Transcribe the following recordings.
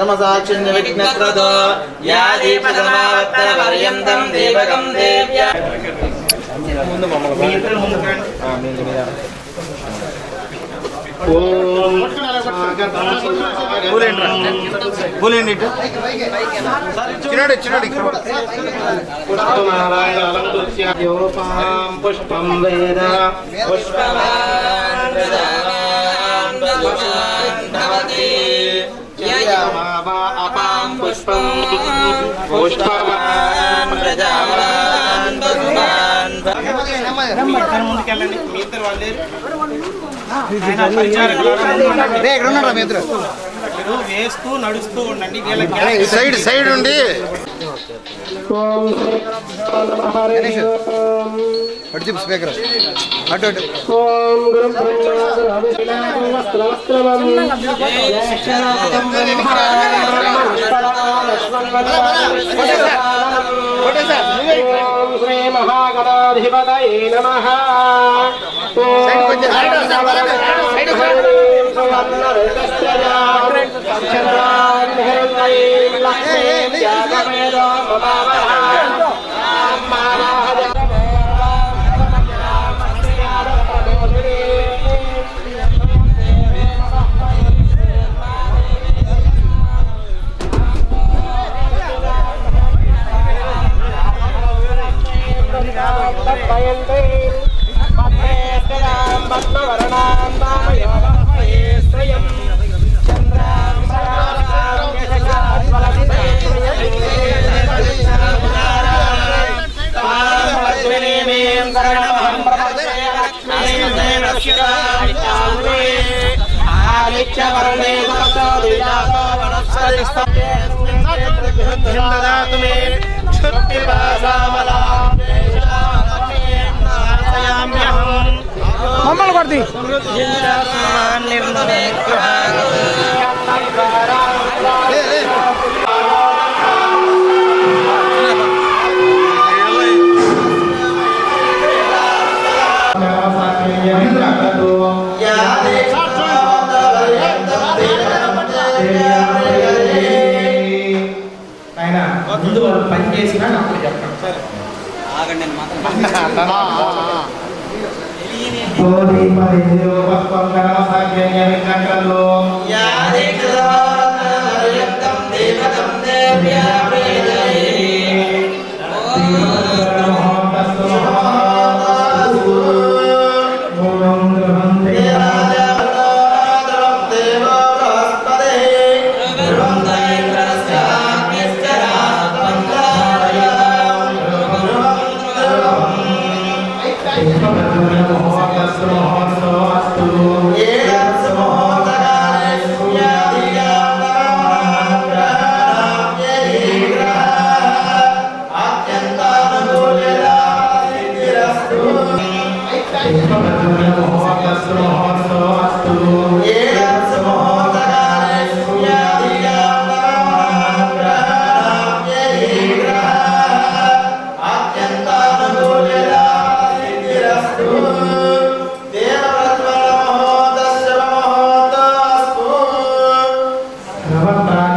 కర్మసాక్షిణ్య విఘ్నక్రదో yeah దీపసమావర్తన పర్యంతం దీపకం దేవ్య యోపాం పుష్పం వేద పుష్పవాన్ పుష్పమావా అపాం పుష్పం పుష్పవాన్ పుష్పవాన్ ముందుకెళ్ళండి మీ ఇద్దరు వాళ్ళు ఎక్కడ ఉన్నారా మీ ఇద్దరు. మీరు వేస్తూ నడుస్తూ ఉండండి. వీళ్ళకి సైడ్ సైడ్ ఉండి. అటు చెప్పు స్పీకర్. అటు అటు. ఓం గురు బ్రహ్మ వస్త్రవస్త్రవం ఓం శ్రీ మహాగణాధిపతయే నమః మమ్మల్ని ఆయన ముందు వాళ్ళు పని చేసినా అప్పుడు చెప్పండి సరే ఆగండి మాత్రం పుష్పం కర్మ సాధ్యం విఘ్నకలు యా దీపసమావర్తన పర్యంతం దీపకం దేవ్య ఇద్దరు ఒకసారి చూడండి నమస్కారం చూడండి ఎదురుకు ఎదురుకు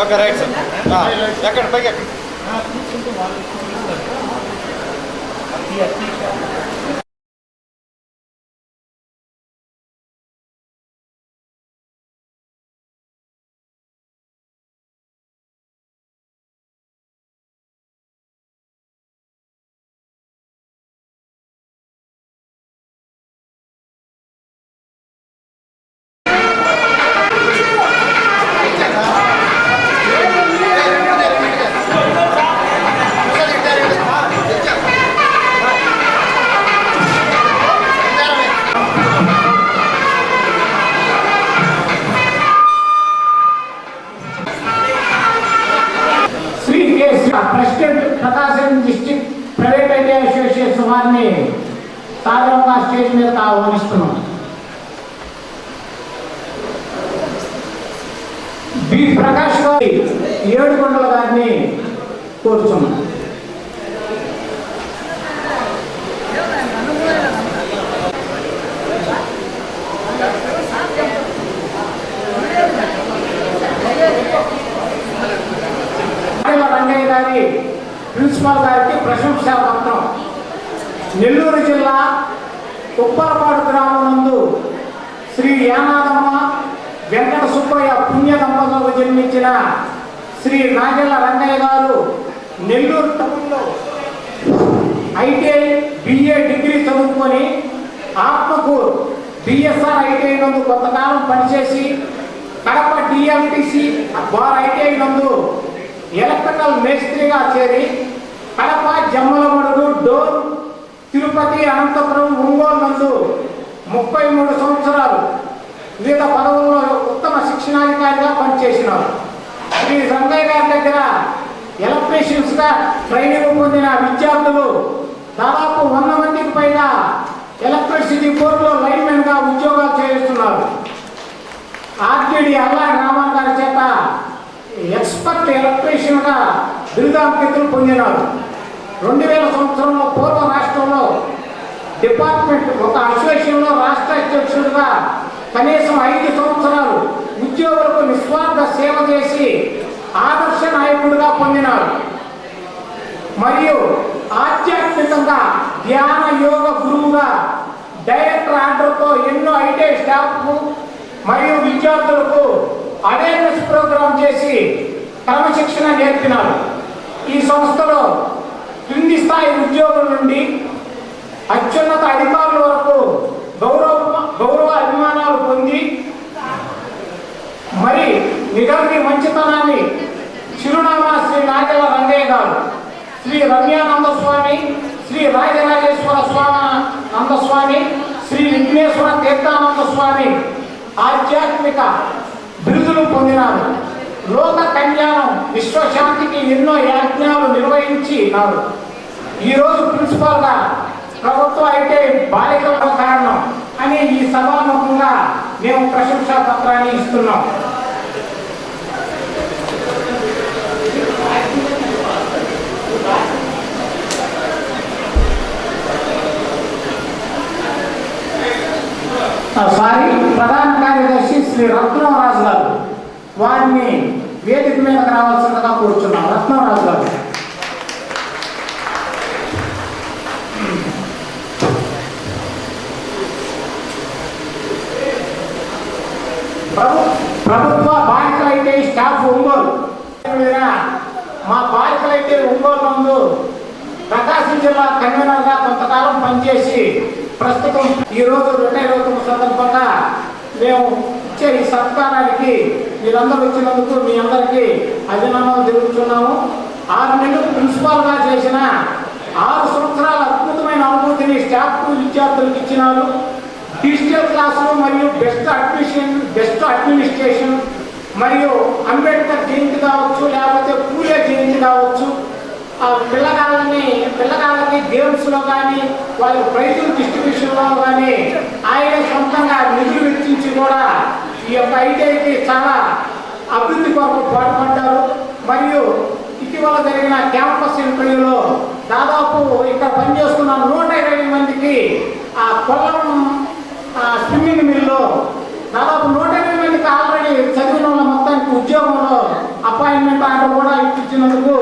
ఓకే రైట్ సార్ ఎక్కడ పైకి ఎక్కడ బి ప్రకాష్ గారి ఏడుకొండల గారిని కోరుతున్నాం రంగయ్య గారి ప్రిన్సిపాల్ గారికి ప్రశంసా పత్రం. నెల్లూరు జిల్లా ఉప్పలపాడు గ్రామం నందు శ్రీ యానాదమ్మ వెంకట సుబ్బయ్య పుణ్య దంపతులకు జన్మించిన శ్రీ నాగెల్ల రంగయ్య గారు నెల్లూరు టౌన్లో ఐటీఐ బిఏ డిగ్రీ చదువుకొని ఆత్మకూరు బిఎస్ఆర్ ఐటీఐ నందు కొంతకాలం పనిచేసి కడప డిఎంటిసి బార్ ఐటీఐ నందు ఎలక్ట్రికల్ మేస్త్రిగా చేరి కడప జమ్మలమడుగు డోర్ తిరుపతి అనంతపురం ఒంగోలు నందు ముప్పై మూడు సంవత్సరాలు వివిధ పదవుల్లో ఉత్తమ శిక్షణాధికారిగా పనిచేసినారు శ్రీ రంగయ్య గారి దగ్గర ఎలక్ట్రీషియన్స్గా ట్రైనింగ్ పొందిన విద్యార్థులు దాదాపు వంద మందికి పైగా ఎలక్ట్రిసిటీ బోర్డులో లైన్మెన్గా ఉద్యోగాలు చేస్తున్నారు ఆర్టీడీ అల్లా రామన్ గారి చేత ఎక్స్పర్ట్ ఎలక్ట్రీషియన్గా బిరుదాంకితులు పొందినారు. రెండు వేల సంవత్సరంలో పూర్వ రాష్ట్రంలో డిపార్ట్మెంట్ ఒక అసోసియేషన్లో రాష్ట్ర అధ్యక్షుడిగా కనీసం ఐదు సంవత్సరాలు ఉద్యోగులకు నిస్వార్థ సేవ చేసి ఆదర్శ నాయకుడిగా పొందినారు. మరియు ఆధ్యాత్మికంగా ధ్యాన యోగ గురువుగా డైరెక్టర్ ఆర్డర్తో ఎన్నో ఐటీ స్టాఫ్కు మరియు విద్యార్థులకు అవేర్నెస్ ప్రోగ్రాం చేసి క్రమశిక్షణ నేర్పినారు. ఈ సంస్థలో క్రింది స్థాయి ఉద్యోగుల నుండి అత్యున్నత అధికారుల వరకు గౌరవ నిగర్వి మంచితనాన్ని చిరునామా శ్రీ నాగల రంగయ్య గారు శ్రీ రమ్యానంద స్వామి శ్రీ రాజరాజేశ్వర స్వామి నందస్వామి శ్రీ విఘ్నేశ్వర తీర్థానంద స్వామి ఆధ్యాత్మిక బిరుదులు పొందినారు. లోక కళ్యాణం విశ్వశాంతికి ఎన్నో యాజ్ఞాలు నిర్వహించినారు. ఈరోజు ప్రిన్సిపాల్గా ప్రభుత్వం అయితే బాలికల కారణం అని ఈ సభాముఖంగా మేము ప్రశంసా పత్రాన్ని ఇస్తున్నాం. సారీ ప్రధాన కార్యదర్శి శ్రీ రత్నరాజు గారు. వారిని వేదిక మీదకు రావాల్సిందిగా కూర్చున్నాం రత్నరాజు గారు. ప్రభు ప్రభుత్వ బాలికలైతే స్టాఫ్ ఒంగోలు. మీద మా బాలికలైతే ఒంగోలు ముందు ప్రకాశం జిల్లా కన్వీనర్గా కాలం పనిచేసి ప్రస్తుతం ఈరోజు రోజు రిటైర్ అవుతున్న సందర్భంగా మేము ఇచ్చే ఈ సత్కారానికి మీరందరూ వచ్చినందుకు మీ అందరికీ అభినందనలు తెలుపుతున్నాము. ఆరు నెలలు ప్రిన్సిపాల్గా చేసిన ఆరు సంవత్సరాల అద్భుతమైన అనుభూతిని స్టాఫ్ విద్యార్థులకు ఇచ్చినారు. డిజిటల్ క్లాసులు మరియు బెస్ట్ అడ్మిషన్ బెస్ట్ అడ్మినిస్ట్రేషన్ మరియు అంబేద్కర్ జయంతి కావచ్చు లేకపోతే పూజ జయంతి కావచ్చు ఆ పిల్లగాళ్ళని పిల్లగాళ్ళకి గేమ్స్లో కానీ వాళ్ళ ప్రైజులు డిస్ట్రిబ్యూషన్లో కానీ ఆయన సొంతంగా నిధులు వెచ్చించి కూడా ఈ యొక్క ఐటీఐకి చాలా అభివృద్ధి కొరకు పాటుపడ్డారు మరియు ఇటీవల జరిగిన క్యాంపస్ ఇంటర్వ్యూలో దాదాపు ఇక్కడ పనిచేస్తున్న నూట ఇరవై మందికి ఆ కొల్లం ఆ స్విమ్మింగ్ మిల్లో దాదాపు నూట ఇరవై మందికి ఆల్రెడీ చదివిన వాళ్ళ ఉద్యోగంలో అపాయింట్మెంట్ ఆర్డర్ కూడా ఇప్పించినందుకు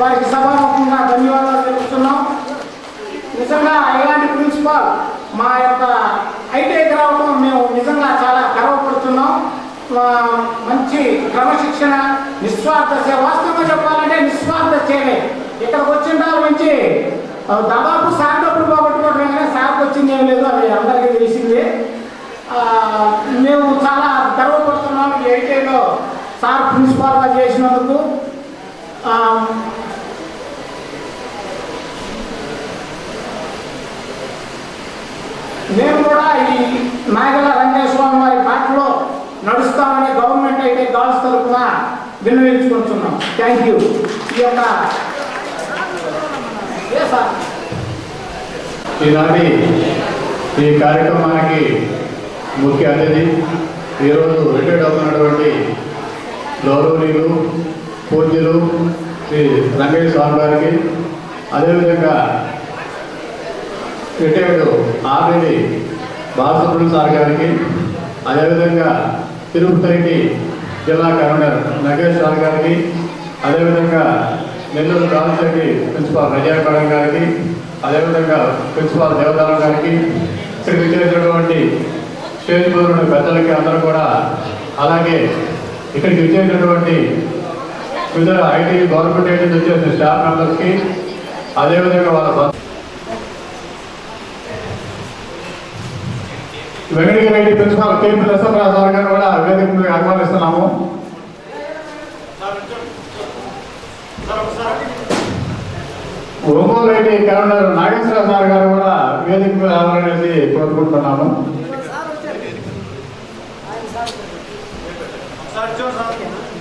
వారికి సభాముఖంగా ధన్యవాదాలు తెలుపుతున్నాం. నిజంగా ఇలాంటి ప్రిన్సిపాల్ మా యొక్క ఐటీఐకి రావడం మేము నిజంగా చాలా గర్వపడుతున్నాం. మంచి క్రమశిక్షణ నిస్వార్థ సేవ వాస్తవంగా చెప్పాలంటే నిస్వార్థ సేవే. ఇక్కడికి వచ్చిన దాని నుంచి దాదాపు సార్ డబ్బులు పోగొట్టుకోవడమే కానీ సార్కి వచ్చింది ఏం లేదు అది అందరికీ తెలిసిందే. మేము చాలా సార్ ప్రిన్సిపాల్గా చేసినందుకు నేను కూడా ఈ నాగల రంగేశ్వరం వారి బాటలో నడుస్తామని గవర్నమెంట్ అయితే గర్ల్స్ తరఫున విన్నవించుకుంటున్నాం. థ్యాంక్ యూ ఈ యొక్క ఈనాటి ఈ కార్యక్రమానికి ముఖ్య అతిథి ఈరోజు రిటైర్డ్ అవుతున్నటువంటి గౌరవనీయులు పూజ్యులు శ్రీ రంగయ్య స్వామి గారికి అదేవిధంగా రిటైర్డ్ ఆర్ఎడి బాలసుబ్రహ్మణ్య సార్ గారికి అదేవిధంగా తిరుపతి జిల్లా గవర్నర్ నగేష్ సార్ గారికి అదేవిధంగా నెల్లూరు కాలేజీకి ప్రిన్సిపాల్ రజాకరణం గారికి అదేవిధంగా ప్రిన్సిపాల్ దేవదారం గారికి ఇక్కడికి విచ్చేసినటువంటి స్టేజ్ మీద పెద్దలకి అందరూ కూడా అలాగే ఇక్కడికి వచ్చేటటువంటి వివిధ ఐటీ గవర్నమెంట్ ఏజెంట్ వచ్చేసిన స్టాఫ్ మెంబర్స్కి అదేవిధంగా వాళ్ళ Venkatagiri Reddy principal KP Prasannaraju sir గారు కూడా వేదిక మీద ఆహ్వానిస్తున్నాము. ఒంగోలు రెడ్డి కరుణర్ నాగేశ్వర సార్ గారు కూడా వేదిక మీద రావాలనేది కోరుకుంటున్నాము. సార్ చూడండి సార్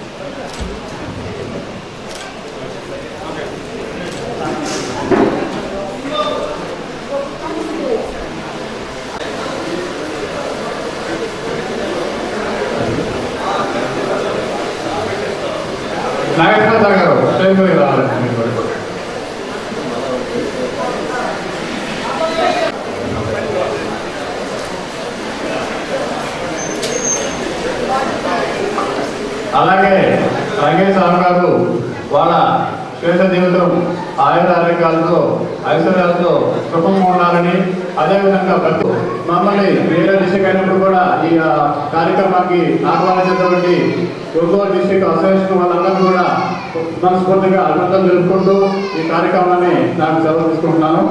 నాగేశ్వర సార్ గారు స్టేజ్ మీద రావాలండి మీరు కూడా. అలాగే రంగేష్ స్వామి గారు వాళ్ళ శ్వేత జీవితం ఆయుధ ఆరోగ్యాలతో ఐశ్వర్యాలతో కృపంగా ఉండాలని అదేవిధంగా ప్రతి మమ్మల్ని వేరే డిస్టిక్ అయినప్పుడు కూడా ఈ కార్యక్రమానికి ఆహ్వానించినటువంటి ఒంగోలు డిస్టిక్ అసోసియేషన్ వాళ్ళందరూ కూడా మనస్ఫూర్తిగా అభినందనలు తెలుపుకుంటూ ఈ కార్యక్రమాన్ని నాకు సెలవు తీసుకుంటున్నాను.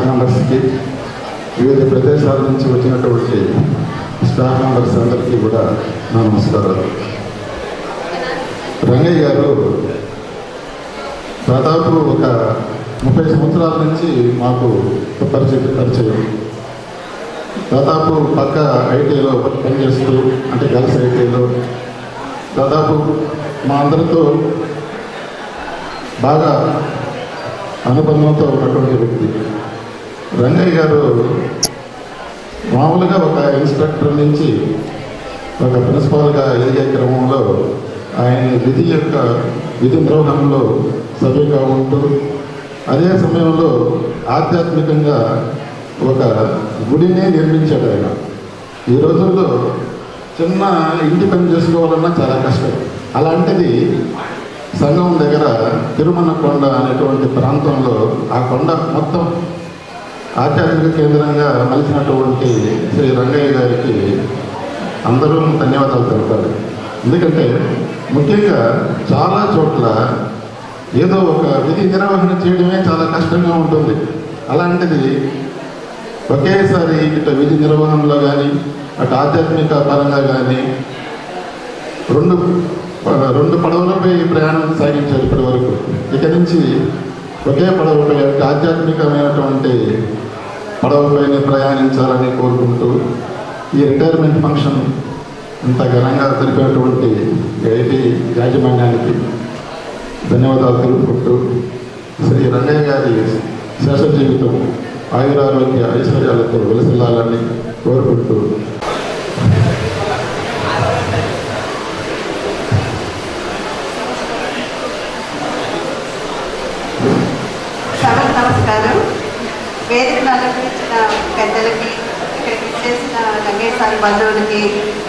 మెంబర్స్కి వివిధ ప్రదేశాల నుంచి వచ్చినటువంటి స్టాఫ్ మెంబర్స్ అందరికీ కూడా నా నమస్కారాలు. రంగయ్య గారు దాదాపు ఒక ముప్పై సంవత్సరాల నుంచి మాకు పరిచయం పరిచయం. దాదాపు పక్క ఐటీలో పనిచేస్తూ అంటే గర్ల్స్ ఐటీలో దాదాపు మా అందరితో బాగా అనుబంధంతో ఉన్నటువంటి వ్యక్తి. రంగయ్య గారు మామూలుగా ఒక ఇన్స్పెక్టర్ నుంచి ఒక ప్రిన్సిపాల్గా ఎదిగే క్రమంలో ఆయన విధి యొక్క విధి నిర్వహణలో సభ్యుగా ఉంటూ అదే సమయంలో ఆధ్యాత్మికంగా ఒక గుడిని నిర్మించాడు ఆయన. ఈ రోజుల్లో చిన్న ఇంటి పని చేసుకోవాలన్నా చాలా కష్టం. అలాంటిది సంఘం దగ్గర తిరుమల కొండ అనేటువంటి ప్రాంతంలో ఆ కొండ మొత్తం ఆధ్యాత్మిక కేంద్రంగా మలిసినటువంటి శ్రీ రంగయ్య గారికి అందరూ ధన్యవాదాలు తెలుపాలి ఎందుకంటే ముఖ్యంగా చాలా చోట్ల ఏదో ఒక విధి నిర్వహణ చేయడమే చాలా కష్టంగా ఉంటుంది. అలాంటిది ఒకేసారి ఇటు విధి నిర్వహణలో కానీ అటు ఆధ్యాత్మిక పరంగా కానీ రెండు రెండు పడవలపై ప్రయాణం సాగించారు ఇప్పటి వరకు ఇక నుంచి ఒకే పడవపై ఆధ్యాత్మికమైనటువంటి పడవపైనే ప్రయాణించాలని కోరుకుంటూ ఈ రిటైర్మెంట్ ఫంక్షన్ ఇంత ఘనంగా జరిపినటువంటి ఐటీ యాజమాన్యానికి ధన్యవాదాలు తెలుపుకుంటూ శ్రీ రంగయ్య గారి శేష జీవితం ఆయురారోగ్య ఐశ్వర్యాలతో వెలసిల్లాలని కోరుకుంటూ నమస్కారం. పెద్దలకి ఇక్కడికి చేసిన రంగేశ్ సార్ బంధువులకి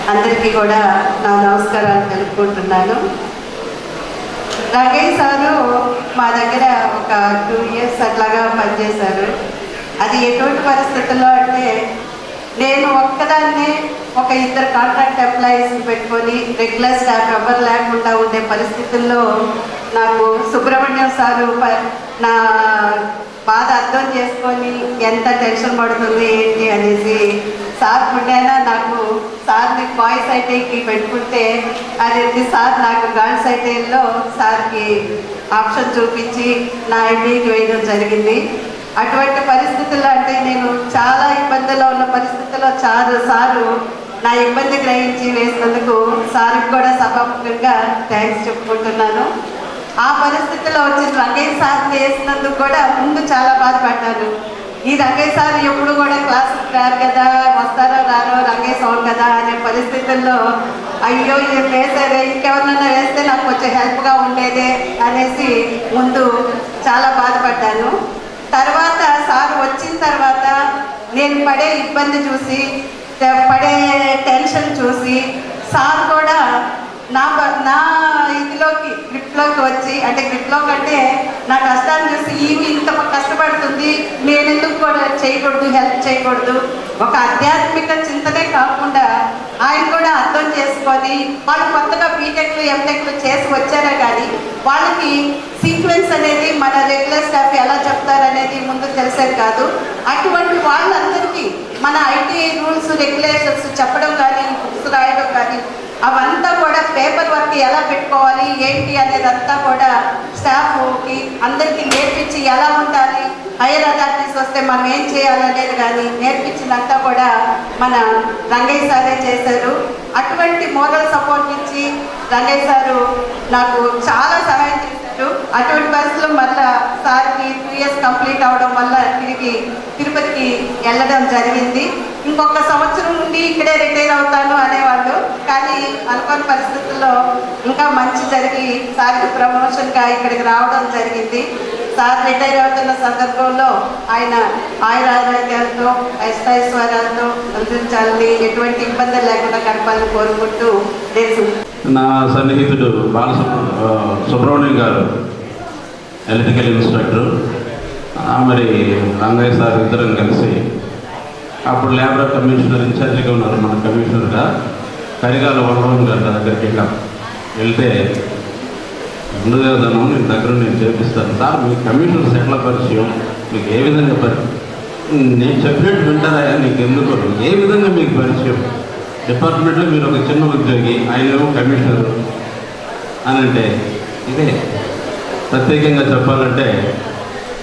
అందరికీ కూడా నా నమస్కారాలు తెలుపుకుంటున్నాను. రంగయ్య సారు మా దగ్గర ఒక టూ ఇయర్స్ అట్లాగా పనిచేశారు. అది ఎటువంటి పరిస్థితుల్లో అంటే నేను ఒక్కదాన్నే ఒక ఇద్దరు కాంట్రాక్ట్ ఎంప్లాయీస్ పెట్టుకొని రెగ్యులర్ స్టాఫ్ ఎవరు లేకుండా ఉండే పరిస్థితుల్లో నాకు సుబ్రహ్మణ్యం సారు ప- నా బాధ అర్థం చేసుకొని ఎంత టెన్షన్ పడుతుంది ఏంటి అనేసి సార్ పుట్టైనా నాకు సార్ని బాయ్స్ ఐటీకి పెట్టుకుంటే అది సార్ నాకు గర్ల్స్ ఐటీలో సార్కి ఆప్షన్ చూపించి నా ఐటీకి వేయడం జరిగింది. అటువంటి పరిస్థితుల్లో అంటే నేను చాలా ఇబ్బందుల్లో ఉన్న పరిస్థితుల్లో చారు సారు నా ఇబ్బంది గ్రహించి వేసినందుకు సార్కి కూడా సభాముఖంగా థ్యాంక్స్ చెప్పుకుంటున్నాను. ఆ పరిస్థితిలో వచ్చిన రంగయ్య సార్ వేసినందుకు కూడా ముందు చాలా బాధపడ్డాను ఈ రంగయ్య సార్ ఎప్పుడు కూడా క్లాసుకి రారు కదా వస్తారో రారో రంగయ్య సౌండ్ కదా అనే పరిస్థితుల్లో అయ్యో ఇది వేసారే ఇంకెవరినైనా వేస్తే నాకు కొంచెం హెల్ప్గా ఉండేదే అనేసి ముందు చాలా బాధపడ్డాను. తర్వాత సార్ వచ్చిన తర్వాత నేను పడే ఇబ్బంది చూసి పడే టెన్షన్ చూసి సార్ కూడా నా బ- నా ఇదిలోకి గ్రిప్లోకి వచ్చి అంటే గ్రిప్లోకి అంటే నా కష్టాన్ని చూసి ఈమె ఇంత కష్టపడుతుంది నేను ఎందుకు కూడా చేయకూడదు హెల్ప్ చేయకూడదు. ఒక ఆధ్యాత్మిక చింతనే కాకుండా ఆయన కూడా అర్థం చేసుకొని వాళ్ళు కొత్తగా బీటెక్లు ఎంటెక్లు చేసి వచ్చారే కానీ వాళ్ళకి సీక్వెన్స్ అనేది మన రెగ్యులర్ స్టాఫ్ ఎలా చెప్తారనేది ముందు తెలిసేది కాదు. అటువంటి వాళ్ళందరికీ మన ఐటీ రూల్స్ రెగ్యులేషన్స్ చెప్పడం కానీ బుక్స్ రాయడం కానీ అవంతా కూడా పేపర్ వర్క్ ఎలా పెట్టుకోవాలి ఏంటి అనేదంతా కూడా స్టాఫ్కి అందరికీ నేర్పించి ఎలా ఉండాలి హైయర్ అథారిటీస్ వస్తే మనం ఏం చేయాలనేది కానీ నేర్పించినంతా కూడా మన రంగయ్య సారే చేశారు. అటువంటి మోరల్ సపోర్ట్ ఇచ్చి రంగయ్య సారు నాకు చాలా సహాయం చేశారు. అటువంటి పరిస్థితుల్లో మళ్ళా సార్కి టూ ఇయర్స్ కంప్లీట్ అవడం వల్ల తిరిగి తిరుపతికి వెళ్ళడం జరిగింది. ఇంకొక సంవత్సరం నుండి ఇక్కడే రిటైర్ అవుతాను అనేవాళ్ళు. కానీ అనుకోని పరిస్థితుల్లో ఇంకా మంచి జరిగి సార్కి ప్రమోషన్గా ఇక్కడికి రావడం జరిగింది. సార్ రిటైర్ అవుతున్న సందర్భంలో ఆయన ఆయుర ఆరోగ్యాలతో ఐశ్వర్యాలతో అందించాలని ఎటువంటి ఇబ్బందులు లేకుండా గడపాలని కోరుకుంటూ నేను నా సన్నిహితుడు బాల సుబ్రహ్మణ్యం గారు ఎలక్ట్రికల్ ఇన్స్ట్రక్టర్. మరి రంగయ్య సార్ ఇద్దరం కలిసి అప్పుడు లేబర్ కమిషనర్ ఇన్ఛార్జిగా ఉన్నారు మన కమిషనర్గా. కరిగాల వరవన్ గారి దగ్గరికి వెళ్ళాం. వెళ్తే ముందుగాదనం నేను దగ్గర నేను చేపిస్తాను. సార్ మీ కమిషనర్ సెటిల్ పరిచయం మీకు ఏ విధంగా పరిచయం నేను చెప్పినట్టు వింటారా? నీకు ఎందుకు ఏ విధంగా మీకు పరిచయం? డిపార్ట్మెంట్లో మీరు ఒక చిన్న ఉద్యోగి ఆయన కమిషనర్ అని అంటే ఇదే. ప్రత్యేకంగా చెప్పాలంటే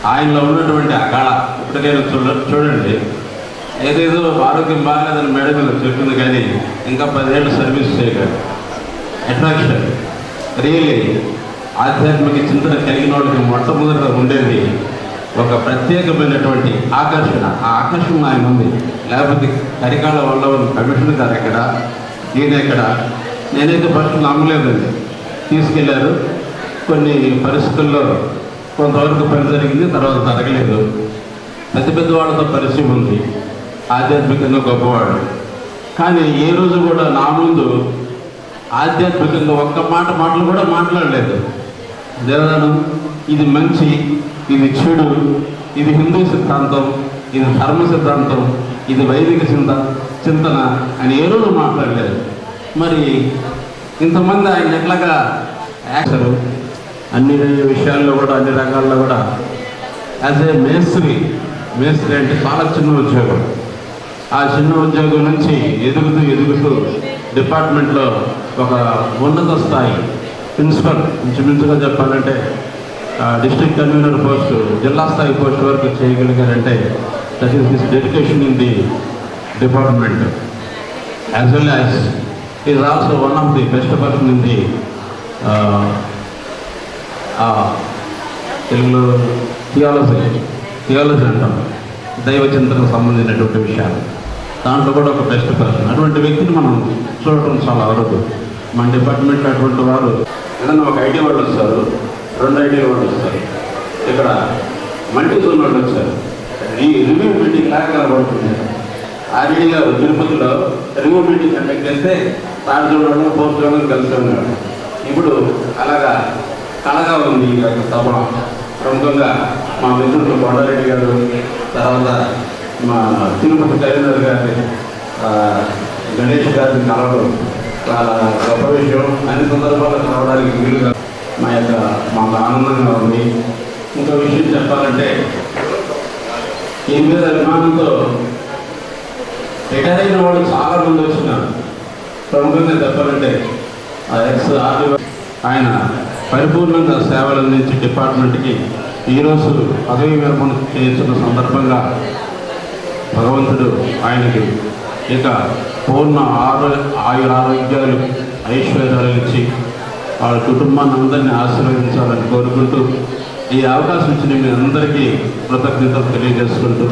ఆయనలో ఉన్నటువంటి అకాళ ఇప్పటికైనా చూడ చూడండి. ఏదేదో ఆరోగ్యం బాగాలేదని మేడం మీద చెప్పింది కానీ ఇంకా పదిహేళ్ళు సర్వీస్ చేయగలరు. అట్రాక్షన్ రియల్లీ ఆధ్యాత్మిక చింతన కలిగిన వాళ్ళకి మొట్టమొదట ఉండేది ఒక ప్రత్యేకమైనటువంటి ఆకర్షణ. ఆ ఆకర్షణ ఆయన ఉంది. లేకపోతే కరికాల వల్ల కమిషనర్ గారు ఎక్కడ ఈయన ఎక్కడ నేనైతే ఫస్ట్ నమ్మలేదండి తీసుకెళ్ళారు. కొన్ని పరిస్థితుల్లో కొంతవరకు పని జరిగింది తర్వాత జరగలేదు. పెద్ద పెద్దవాళ్ళతో పరిచయం ఉంది. ఆధ్యాత్మికంగా గొప్పవాడు. కానీ ఏ రోజు కూడా నా ముందు ఆధ్యాత్మికంగా ఒక్క మాట మాటలు కూడా మాట్లాడలేదు. దేవదానం ఇది మంచి ఇది చెడు ఇది హిందూ సిద్ధాంతం ఇది ధర్మ సిద్ధాంతం ఇది వైదిక చింత చింతన అని ఏ రోజు మాట్లాడలేదు. మరి ఇంతమంది ఆయన ఎట్లాగా యాక్టర్ అన్ని విషయాల్లో కూడా అన్ని రంగాల్లో కూడా యాజ్ ఏ మేస్త్రి మేస్త్రి అంటే చాలా చిన్న ఉద్యోగం. ఆ చిన్న ఉద్యోగం నుంచి ఎదుగుతూ ఎదుగుతూ డిపార్ట్మెంట్లో ఒక ఉన్నత స్థాయి ప్రిన్సిపల్ ఇంచుమించుగా చెప్పాలంటే డిస్ట్రిక్ట్ కన్వీనర్ పోస్ట్ జిల్లా స్థాయి పోస్ట్ వరకు చేయగలిగారంటే that is his dedication in the department as well as is also one of the best person in the తెలుగులో థియాలజీ థియాలజీ అంటాం. దైవచింతనకు సంబంధించినటువంటి విషయాలు. దాంట్లో కూడా ఒక బెస్ట్ పర్సన్ అటువంటి వ్యక్తిని మనం చూడటం చాలా అరుదు. మన డిపార్ట్మెంట్లో అటువంటి వారు ఏదైనా ఒక ఐటీ వాళ్ళు వస్తారు. రెండు ఐటీ వాళ్ళు వస్తారు ఇక్కడ మల్టీ వాళ్ళు వచ్చారు ఈ రివ్యూ మీటింగ్ లాగా కనబడుతుంది? ఆర్డీ గారు తిరుపతిలో రివ్యూ మీటింగ్ కండక్ట్ చేస్తే థర్డ్ జోన్ వాళ్ళు ఫోర్త్ జోన్ కలిసి ఉన్నాడు ఇప్పుడు అలాగా కళగా ఉంది ఈ యొక్క సభ ప్రముఖంగా మా మిత్రులు కొండారెడ్డి గారు తర్వాత మా తిరుపతి కరీంనగర్ గారి గణేష్ గారిని కలవడం చాలా గొప్ప విషయం. అన్ని సందర్భాల్లో కలవడానికి వీలుగా మా యొక్క మాకు ఆనందంగా ఉంది ఇంకో విషయం చెప్పాలంటే ఈ మీద అభిమానంతో రిటైర్ అయిన వాళ్ళు చాలా మంది వచ్చినారు ప్రముఖంగా చెప్పాలంటే ఎక్స్ ఆర్డీ ఆయన పరిపూర్ణంగా సేవలు అందించి డిపార్ట్మెంట్కి ఈరోజు పదవి విరమణ చేస్తున్న సందర్భంగా భగవంతుడు ఆయనకి ఇక పూర్ణ ఆరో ఆయుర ఆరోగ్యాలు ఐశ్వర్యాలు ఇచ్చి వాళ్ళ కుటుంబాన్ని అందరినీ ఆశీర్వదించాలని కోరుకుంటూ ఈ అవకాశం ఇచ్చిన మీ అందరికీ కృతజ్ఞతలు తెలియజేసుకుంటూ